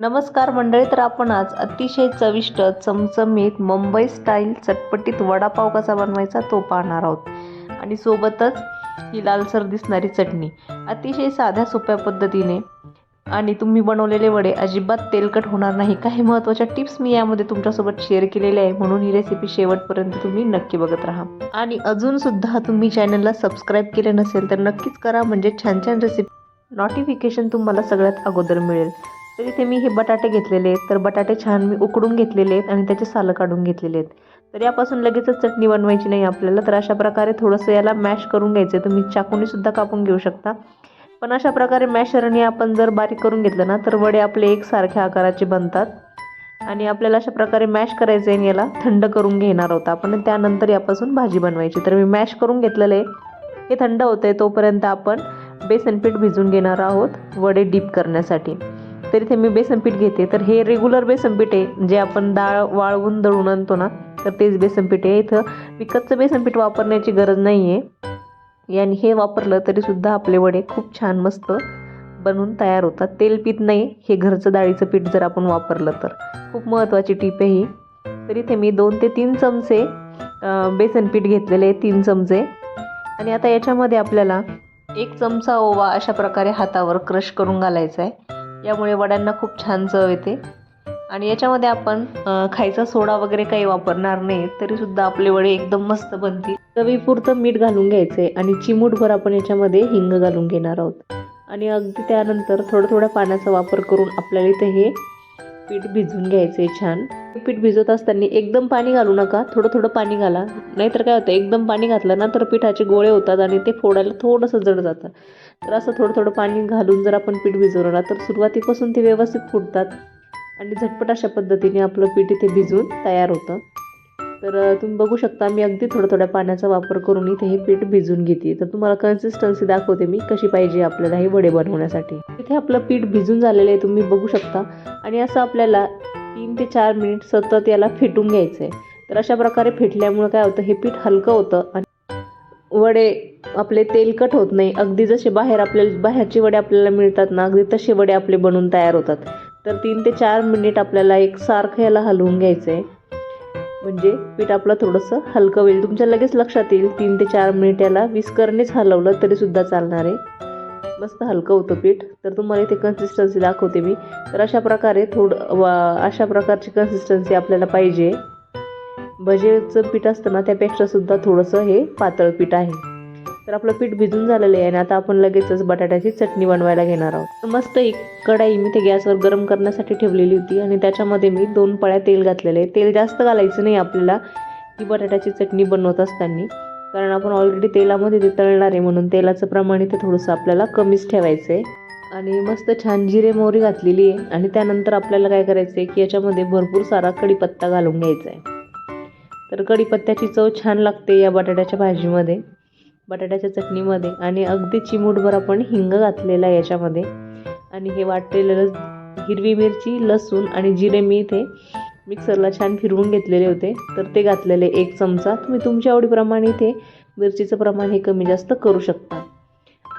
नमस्कार मंडळी तर आपण आज अतिशय चविष्ट चमचमीत मुंबई स्टाईल चटपटीत वडापाव कसा बनवायचा तो पाहणार आहोत. आणि सोबतच ही लालसर दिसणारी चटणी. अतिशय साध्या सोप्या पद्धतीने. आणि तुम्ही बनवलेले वडे अजिबात तेलकट होणार नाही काही महत्त्वाच्या टिप्स मी यामध्ये तुमच्यासोबत शेअर केलेल्या आहे. म्हणून ही रेसिपी शेवटपर्यंत तुम्ही नक्की बघत राहा. आणि अजूनसुद्धा तुम्ही चॅनलला सबस्क्राईब केले नसेल तर नक्कीच करा. म्हणजे छान छान रेसिपी नोटिफिकेशन तुम्हाला सगळ्यात अगोदर मिळेल. तर इथे मी हे बटाटे घेतलेले आहेत. तर बटाटे छान मी उकडून घेतलेले आहेत आणि त्याचे सालं काढून घेतलेले आहेत. तर यापासून लगेचच चटणी बनवायची नाही आपल्याला. तर अशा प्रकारे थोडंसं याला मॅश करून घ्यायचं आहे तुम्ही चाकूनीसुद्धा कापून घेऊ शकता. पण अशा प्रकारे मॅशरने आपण जर बारीक करून घेतलं ना तर वडे आपले एकसारख्या आकाराचे बनतात. आणि आपल्याला अशा प्रकारे मॅश करायचं आहे आणि याला थंड करून घेणार होता आपण. त्यानंतर यापासून भाजी बनवायची. तर मी मॅश करून घेतलेलं आहे. हे थंड होतं आहे तोपर्यंत आपण बेसन पीठ भिजून घेणार आहोत. वडे डीप करण्यासाठी. तर इथे मी बेसन पीठ घेते. तर हे रेग्युलर बेसन पीठ आहे. जे आपण डाळ वाळवून दळून आणतो ना तर तेच बेसन पीठ आहे. इथं विकतचं बेसन पीठ वापरण्याची गरज नाही आहे आणि हे वापरलं तरीसुद्धा आपले वडे खूप छान मस्त बनवून तयार होतात. तेल पीत नाही. हे घरचं डाळीचं पीठ जर आपण वापरलं तर. खूप महत्त्वाची टीप आहे ही. तर इथे मी दोन ते तीन चमचे बेसन पीठ घेतलेले आहे तीन चमचे. आणि आता याच्यामध्ये आपल्याला एक चमचा ओवा अशा प्रकारे हातावर क्रश करून घालायचा आहे. यामुळे वड्यांना खूप छान चव येते. आणि याच्यामध्ये आपण खायचा सोडा वगैरे काही वापरणार नाही तरीसुद्धा आपले वडे एकदम मस्त बनतील. चवीपुरतं मीठ घालून घ्यायचं आहे आणि चिमूटभर आपण याच्यामध्ये हिंग घालून घेणार आहोत. आणि अगदी त्यानंतर थोडं थोडं पाण्याचा वापर करून आपल्याला इथे हे पीठ भिजवून घ्यायचं आहे छान. पीठ भिजवत असताना एकदम पाणी घालू नका. थोडं थोडं पाणी घाला. नाहीतर काय होतं एकदम पाणी घातलं ना तर पिठाचे गोळे होतात आणि ते फोडायला थोडंसं जड जातं. तर असं थोडं थोडं पाणी घालून जर आपण पीठ भिजवलं ना तर सुरुवातीपासून ते व्यवस्थित फुटतात. आणि झटपट अशा पद्धतीने आपलं पीठ इथे भिजून तयार होतं. तर तुम्ही बघू शकता मी अगदी थोड्या थोड्या पाण्याचा वापर करून इथे हे पीठ भिजून घेते. तर तुम्हाला कन्सिस्टन्सी दाखवते मी कशी पाहिजे आपल्याला हे वडे बनवण्यासाठी. इथे आपलं पीठ भिजून झालेलं आहे तुम्ही बघू शकता. आणि असं आपल्याला तीन ते चार मिनिट सतत याला फेटून घ्यायचं आहे. तर अशा प्रकारे फेटल्यामुळं काय होतं हे पीठ हलकं होतं आणि वडे आपले तेलकट होत नाही. अगदी जसे बाहेर आपल्याला बाहेरचे वडे आपल्याला मिळतात ना अगदी तसे वडे आपले बनून तयार होतात. तर तीन ते चार मिनिट आपल्याला एक सारखं याला हलवून घ्यायचं आहे. म्हणजे पीठ आपलं थोडंसं हलकं होईल. तुमच्या लगेच लक्षात येईल. तीन ते चार मिनिट याला विस्करनेच हलवलं तरीसुद्धा चालणार आहे. मस्त हलकं होतं पीठ. तर तुम्हाला इथे कन्सिस्टन्सी दाखवते मी. तर अशा प्रकारे थोडं वा अशा प्रकारची कन्सिस्टन्सी आपल्याला पाहिजे. भजेचं पीठ असतं ना त्यापेक्षासुद्धा थोडंसं हे पातळ पीठ आहे. तर आपलं पीठ भिजून झालेलं आहे आणि आता आपण लगेचच बटाट्याची चटणी बनवायला घेणार आहोत. तर मस्त एक कढाई मी ते गॅसवर गरम करण्यासाठी ठेवलेली होती आणि त्याच्यामध्ये मी दोन पळ्या तेल घातलेले आहे. तेल जास्त घालायचं नाही आपल्याला ती बटाट्याची चटणी बनवत असताना. कारण आपण ऑलरेडी तेलामध्ये ते तळणार आहे म्हणून तेलाचं प्रमाण इथे थोडंसं आपल्याला कमीच ठेवायचं आहे. आणि मस्त छान जिरे मोहरी घातलेली आहे. आणि त्यानंतर आपल्याला काय करायचं आहे की याच्यामध्ये भरपूर सारा कढीपत्ता घालून घ्यायचा आहे. तर कढीपत्त्याची चव छान लागते या बटाट्याच्या भाजीमध्ये. बटाट्याच्या चटणीमध्ये आणि अगदी चिमूटभर आपण हिंग घातलेला आहे याच्यामध्ये. आणि हे वाटलेलं हिरवी मिरची लसूण आणि जिरे मी इथे मिक्सरला छान फिरवून घेतलेले होते. तर ते घातलेले एक चमचा. तुम्ही तुमच्या आवडीप्रमाणे इथे मिरचीचं प्रमाण हे कमी जास्त करू शकता.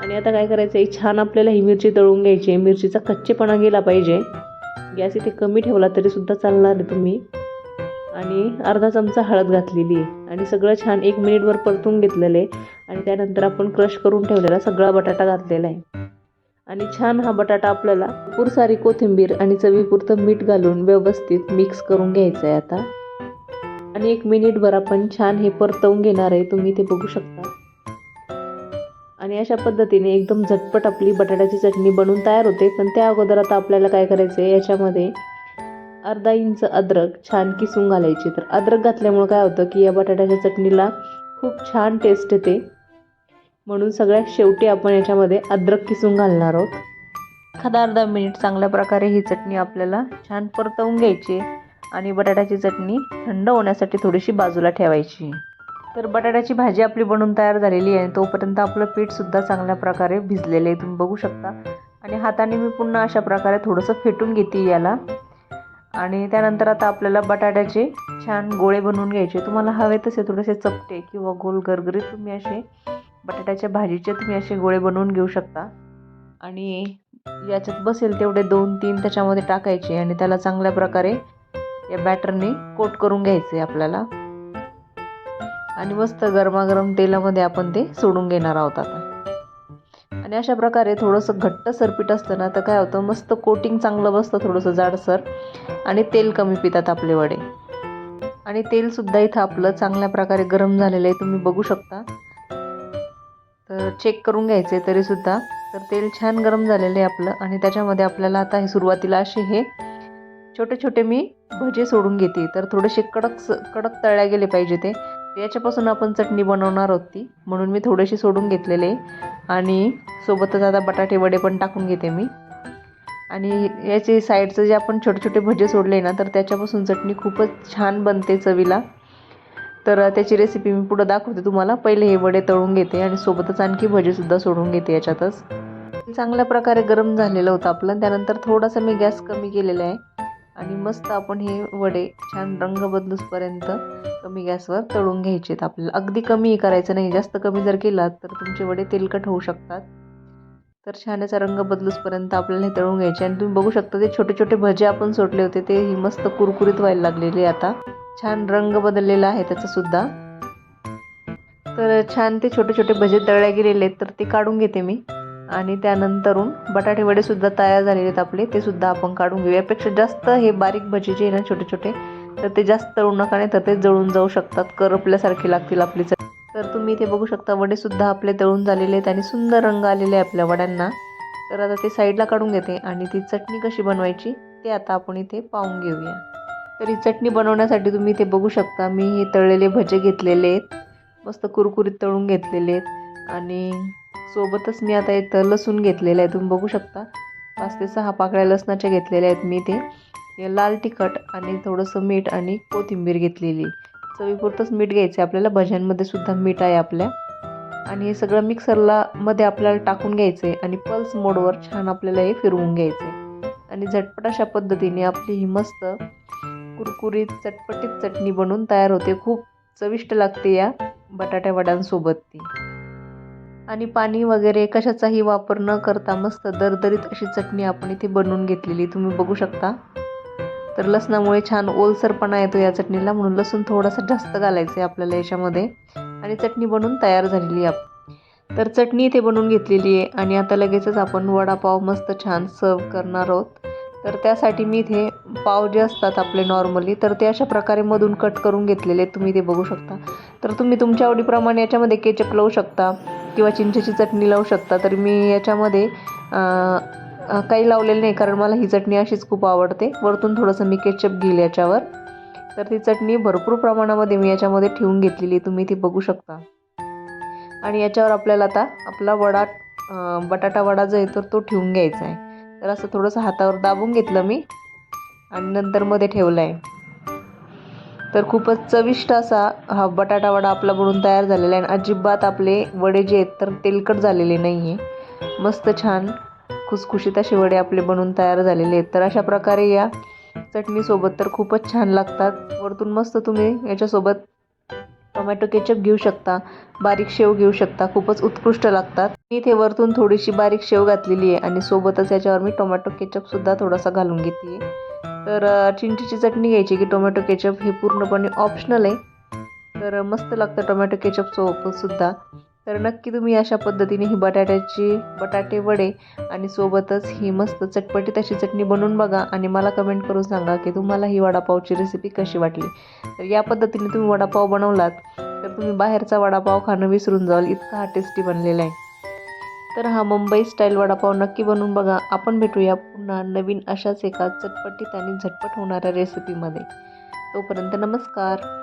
आणि आता काय करायचं आहे छान आपल्याला ही मिरची तळून घ्यायची आहे. मिरचीचा कच्चेपणा गेला पाहिजे. गॅस इथे कमी ठेवला तरीसुद्धा चालणार आहे तुम्ही. आणि अर्धा चमचा हळद घातलेली आहे. आणि सगळं छान एक मिनिटभर परतून घेतलेलं आहे. आणि त्यानंतर आपण क्रश करून ठेवलेला सगळा बटाटा घातलेला आहे. आणि छान हा बटाटा आपल्याला भरपूर सारी कोथिंबीर आणि चवीपुरतं मीठ घालून व्यवस्थित मिक्स करून घ्यायचं आहे आता. आणि एक मिनिटभर आपण छान हे परतवून घेणार आहे. तुम्ही ते बघू शकता. आणि अशा पद्धतीने एकदम झटपट आपली बटाट्याची चटणी बनवून तयार होते. पण त्या अगोदर आता आपल्याला काय करायचं आहे याच्यामध्ये अर्धा इंच अद्रक छान किसून घालायची. तर अद्रक घातल्यामुळं काय होतं की या बटाट्याच्या चटणीला खूप छान टेस्ट येते. म्हणून सगळ्यात शेवटी आपण याच्यामध्ये अद्रक किसून घालणार आहोत. एखादा अर्धा मिनिट चांगल्या प्रकारे ही चटणी आपल्याला छान परतवून घ्यायची आणि बटाट्याची चटणी थंड होण्यासाठी थोडीशी बाजूला ठेवायची. तर बटाट्याची भाजी आपली बनवून तयार झालेली आहे. तोपर्यंत आपलं पीठसुद्धा चांगल्या प्रकारे भिजलेलं आहे. तुम्ही बघू शकता. आणि हाताने मी पुन्हा अशा प्रकारे थोडंसं फेटून घेते याला. आणि त्यानंतर आता आपल्याला बटाट्याचे छान गोळे बनवून घ्यायचे. तुम्हाला हवे तसे थोडेसे चपटे किंवा गोल गरगरीत तुम्ही असे बटाट्याच्या भाजीचे तुम्ही असे गोळे बनवून घेऊ शकता. आणि याच्यात बसेल तेवढे दोन तीन त्याच्यामध्ये टाकायचे आणि त्याला चांगल्या प्रकारे या बॅटरने कोट करून घ्यायचे आपल्याला. आणि मस्त गरमागरम तेलामध्ये आपण ते सोडून घेणार आहोत आता. आणि अशा प्रकारे थोडंसं घट्ट सरपीट असतं ना तर काय होतं मस्त कोटिंग चांगलं बसतं थोडंसं जाडसर आणि तेल कमी पितात आपले वडे. आणि तेलसुद्धा इथं आपलं चांगल्या प्रकारे गरम झालेलं आहे तुम्ही बघू शकता. तर चेक करून घ्यायचे तरीसुद्धा तर तेल छान गरम झालेलं आहे आपलं आणि त्याच्यामध्ये आपल्याला आता हे सुरुवातीला असे हे छोटे छोटे मी भजे सोडून घेते. तर थोडेसे कडक स कडक तळल्या गेले पाहिजे ते. याच्यापासून आपण चटणी बनवणार आहोत ती म्हणून मी थोडेसे सोडून घेतलेले आणि सोबतच आता बटाटे वडे पण टाकून घेते मी. आणि याचे साईडचं जे आपण छोटे छोटे भजे सोडले ना तर त्याच्यापासून चटणी खूपच छान बनते चवीला. तर त्याची रेसिपी मी पुढं दाखवते तुम्हाला. पहिले हे वडे तळून घेते आणि सोबतच आणखी भजेसुद्धा सोडून घेते याच्यातच. चांगल्या प्रकारे गरम झालेलं होतं आपलं. त्यानंतर थोडासा मी गॅस कमी केलेला आहे. आणि मस्त आपण हे वडे छान रंग बदलूसपर्यंत कमी गॅसवर तळून घ्यायचे आहेत आपल्याला अगदी कमी करायचं नाही. जास्त कमी जर केलात तर तुमचे वडे तेलकट होऊ शकतात. तर छान याचा रंग बदलूसपर्यंत आपल्याला हे तळून घ्यायचे. आणि तुम्ही बघू शकता ते छोटे छोटे भजे आपण सोडले होते ते ही मस्त कुरकुरीत व्हायला लागलेले आता. छान रंग बदललेला आहे त्याचा सुद्धा तर छान ते छोटे छोटे भजे तळल्या गेलेले आहेत तर ते काढून घेते मी. आणि त्यानंतरून बटाटे वडेसुद्धा तयार झालेले आहेत आपले. ते सुद्धा आपण काढून घेऊ यापेक्षा जास्त हे बारीक भजे जे आहे ना छोटे छोटे तर ते जास्त तळू नका नाही तर ते जळून जाऊ शकतात. करपल्यासारखे लागतील आपली. तर तुम्ही इथे बघू शकता वडेसुद्धा आपले तळून झालेले आहेत आणि सुंदर रंग आलेले आहे आपल्या वड्यांना. तर आता ते साईडला काढून घेते आणि ती चटणी कशी बनवायची ते आता आपण इथे पाहून घेऊया. तर ही चटणी बनवण्यासाठी तुम्ही इथे बघू शकता मी हे तळलेले भजे घेतलेले आहेत. मस्त कुरकुरीत तळून घेतलेले आहेत. आणि सोबतच मी आता इथं लसूण घेतलेलं आहे. तुम्ही बघू शकता. पाच ते सहा पाकळ्या लसणाच्या घेतलेल्या आहेत मी ते. लाल तिखट आणि थोडंसं मीठ आणि कोथिंबीर घेतलेली. चवीपुरतंच मीठ घ्यायचं आहे आपल्याला. भज्यांमध्ये सुद्धा मीठ आहे आपल्या. आणि हे सगळं मिक्सरला मध्ये आपल्याला टाकून घ्यायचं आहे आणि पल्स मोडवर छान आपल्याला हे फिरवून घ्यायचं आहे आणि झटपट अशा पद्धतीने आपली ही मस्त कुरकुरीत चटपटीत चटणी बनवून तयार होते. खूप चविष्ट लागते या बटाट्या वड्यांसोबत ती. आणि पाणी वगैरे कशाचाही वापर न करता मस्त दरदरीत अशी चटणी आपण इथे बनवून घेतलेली तुम्ही बघू शकता. तर लसणामुळे छान ओलसरपणा येतो या चटणीला म्हणून लसूण थोडासा जास्त घालायचं आहे आपल्याला याच्यामध्ये. आणि चटणी बनवून तयार झालेली आहे. तर चटणी इथे बनवून घेतलेली आहे आणि आता लगेचच आपण वडापाव मस्त छान सर्व करणार आहोत. तर त्यासाठी मी इथे पाव जे असतात आपले नॉर्मली तर ते अशा प्रकारे मधून कट करून घेतलेले तुम्ही ते बघू शकता. तर तुम्ही तुमच्या आवडीप्रमाणे याच्यामध्ये केचप लावू शकता. किंवा चिंचेची चटणी लावू शकता तर मी याच्यामध्ये काही लावलेलं नाही कारण मला ही चटणी अशीच खूप आवडते. वरतून थोडंसं मी केचप घेईल याच्यावर. तर ती चटणी भरपूर प्रमाणामध्ये मी याच्यामध्ये ठेवून घेतलेली तुम्ही ती बघू शकता. आणि याच्यावर आपल्याला आता आपला वडा बटाटा वडा जो आहे तर तो ठेवून घ्यायचा आहे. तर असं थोडंसं हातावर दाबून घेतलं मी. आणि नंतर मध्ये ठेवलं आहे. तर खूपच चविष्ट असा हा बटाटा वडा आपला बनवून तयार झालेला आहे. आणि अजिबात आपले वडे जे आहेत तर तेलकट झालेले नाही आहे मस्त छान खुसखुशीत असे वडे आपले बनवून तयार झालेले आहेत. तर अशा प्रकारे या चटणीसोबत तर खूपच छान लागतात. वरतून मस्त तुम्ही याच्यासोबत टोमॅटो केचप घेऊ शकता बारीक शेव घेऊ शकता. खूपच उत्कृष्ट लागतात. मी इथे वरतून थोडीशी बारीक शेव घातलेली आहे आणि सोबतच याच्यावर मी टोमॅटो केचपसुद्धा थोडासा घालून घेते तर चिंचेची चटणी घ्यायची की टोमॅटो केचप हे पूर्णपणे ऑप्शनल आहे. तर मस्त लागतं टोमॅटो केचप सोबतसुद्धा तर नक्की तुम्ही अशा पद्धतीने ही बटाट्याची बटाटे वडे आणि सोबतच ही मस्त चटपटीत अशी चटणी बनवून बघा आणि मला कमेंट करून सांगा की तुम्हाला ही वडापावची रेसिपी कशी वाटली. तर या पद्धतीने तुम्ही वडापाव बनवलात तर तुम्ही बाहेरचा वडापाव खाणं विसरून जाल. इतका हा टेस्टी बनलेला आहे. तर हा मुंबई स्टाईल वडापाव नक्की बनवून बघा. आपण भेटूया पुन्हा नवीन अशाच एका चटपटीत आणि झटपट होणाऱ्या रेसिपीमध्ये तोपर्यंत नमस्कार.